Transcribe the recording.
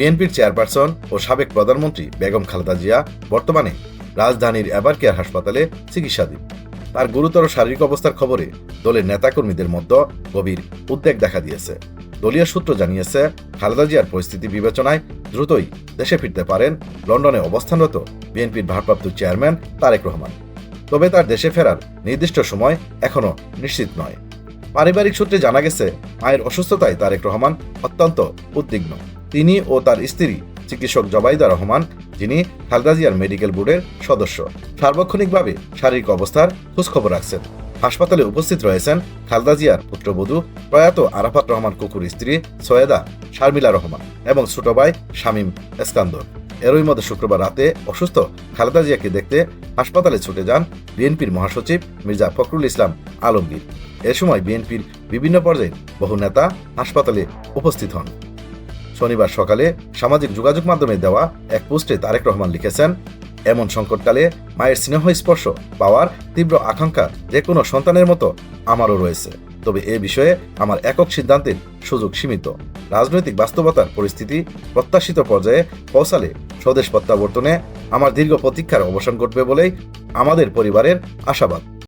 বিএনপির চেয়ারপারসন ও সাবেক প্রধানমন্ত্রী বেগম খালেদা জিয়া বর্তমানে রাজধানীর এবার কেয়ার হাসপাতালে চিকিৎসাধীন। তার গুরুতর শারীরিক অবস্থার খবরে দলের নেতাকর্মীদের মধ্যে গভীর উদ্বেগ দেখা দিয়েছে। দলীয় সূত্র জানিয়েছে, খালেদা জিয়ার পরিস্থিতি বিবেচনায় দ্রুতই দেশে ফিরতে পারেন লন্ডনে অবস্থানরত বিএনপির ভারপ্রাপ্ত চেয়ারম্যান তারেক রহমান। তবে তার দেশে ফেরার নির্দিষ্ট সময় এখনও নিশ্চিত নয়। পারিবারিক সূত্রে জানা গেছে, মায়ের অসুস্থতায় তারেক রহমান অত্যন্ত উদ্বিগ্ন। তিনি ও তার স্ত্রী, চিকিৎসক জবাইদা রহমান, যিনি খালেদা জিয়ার মেডিকেল বোর্ডের সদস্য। সার্বক্ষণিকভাবে শারীরিক অবস্থার খোঁজখবর রাখছেন। হাসপাতালে উপস্থিত রয়েছেন খালেদা জিয়ার পুত্রবধূ প্রয়াত আরাফাত রহমান কুকুর স্ত্রী সৈয়দা শারমিলা রহমান এবং ছোট ভাই শামীম এসকান্দর। এরই মধ্যে শুক্রবার রাতে অসুস্থ খালেদা জিয়াকে দেখতে হাসপাতালে ছুটে যান বিএনপির মহাসচিব মির্জা ফখরুল ইসলাম আলমগীর। এ সময় বিএনপির বিভিন্ন পর্যায়ে বহু নেতা হাসপাতালে উপস্থিত হন। শনিবার সকালে সামাজিক যোগাযোগ মাধ্যমে দেওয়া এক পোস্টে তারেক রহমান লিখেছেন, এমন সংকটকালে মায়ের স্নেহ স্পর্শ পাওয়ার তীব্র আকাঙ্ক্ষা যে কোনো সন্তানের মতো আমারও রয়েছে। তবে এ বিষয়ে আমার একক সিদ্ধান্তের সুযোগ সীমিত। রাজনৈতিক বাস্তবতার পরিস্থিতি প্রত্যাশিত পর্যায়ে পৌঁছালে স্বদেশ প্রত্যাবর্তনে আমার দীর্ঘ প্রতীক্ষার অবসান ঘটবে বলেই আমাদের পরিবারের আশাবাদ।